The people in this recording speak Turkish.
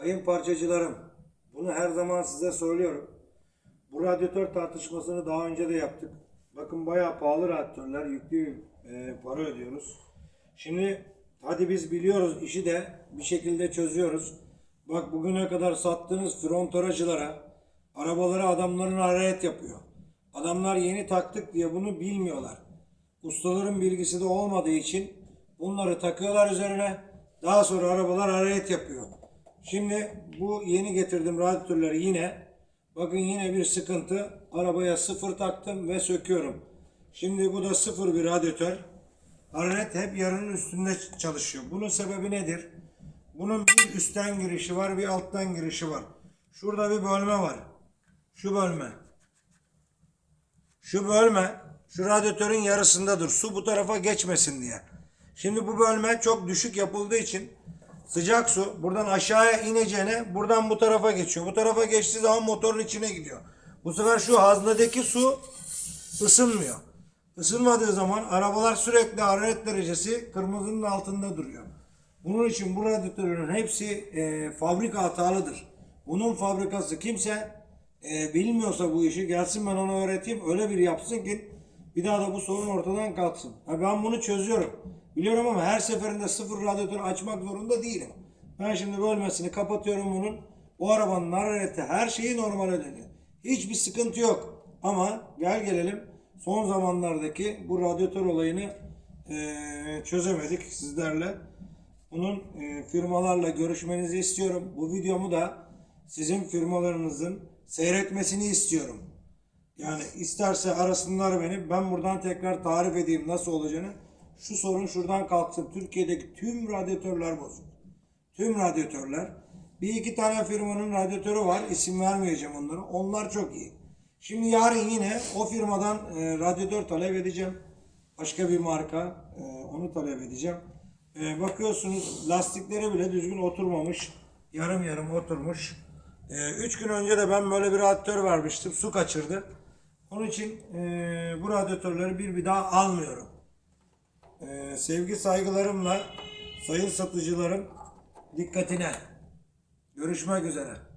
Sayın parçacılarım, bunu her zaman size söylüyorum. Bu radyatör tartışmasını daha önce de yaptık. Bakın bayağı pahalı radyatörler, yüklü e, para ödüyoruz. Şimdi hadi biz biliyoruz işi de bir şekilde çözüyoruz. Bak bugüne kadar sattığınız frontoracılara, arabalara adamların hararet yapıyor. Adamlar yeni taktık diye bunu bilmiyorlar. Ustaların bilgisi de olmadığı için bunları takıyorlar üzerine. Daha sonra arabalar hararet yapıyor. Şimdi bu yeni getirdim radyatörleri yine. Bakın yine bir sıkıntı. Arabaya sıfır taktım ve söküyorum. Şimdi bu da sıfır bir radyatör. Hararet hep yarının üstünde çalışıyor. Bunun sebebi nedir? Bunun bir üstten girişi var, bir alttan girişi var. Şurada bir bölme var. Şu bölme. Şu bölme şu radyatörün yarısındadır. Su bu tarafa geçmesin diye. Şimdi bu bölme çok düşük yapıldığı için sıcak su buradan aşağıya ineceğine buradan bu tarafa geçiyor. Bu tarafa geçtiği zaman motorun içine gidiyor. Bu sefer şu haznedeki su ısınmıyor. Isınmadığı zaman arabalar sürekli hararet derecesi kırmızının altında duruyor. Bunun için bu radyatörlerin hepsi e, fabrika hatalıdır. Bunun fabrikası kimse e, bilmiyorsa bu işi gelsin ben ona öğreteyim öyle bir yapsın ki bir daha da bu sorun ortadan kalksın. Ha, ben bunu çözüyorum. Biliyorum ama her seferinde sıfır radyatör açmak zorunda değilim. Ben şimdi bölmesini kapatıyorum bunun. Bu arabanın harareti her şeyi normale dönüyor. Hiçbir sıkıntı yok. Ama gel gelelim son zamanlardaki bu radyatör olayını e, çözemedik sizlerle. Bunun e, firmalarla görüşmenizi istiyorum. Bu videomu da sizin firmalarınızın seyretmesini istiyorum. Yani isterse arasınlar beni. Ben buradan tekrar tarif edeyim nasıl olacağını. Şu sorun şuradan kalksın. Türkiye'deki tüm radyatörler bozuk. Tüm radyatörler. Bir iki tane firmanın radyatörü var. İsim vermeyeceğim onları. Onlar çok iyi. Şimdi yarın yine o firmadan e, radyatör talep edeceğim. Başka bir marka. e, onu talep edeceğim. E, bakıyorsunuz lastikleri bile düzgün oturmamış. Yarım yarım oturmuş. E, üç gün önce de ben böyle bir radyatör vermiştim. Su kaçırdı. Onun için e, bu radyatörleri bir bir daha almıyorum. E, sevgi saygılarımla sayın satıcılarım dikkatine. Görüşmek üzere.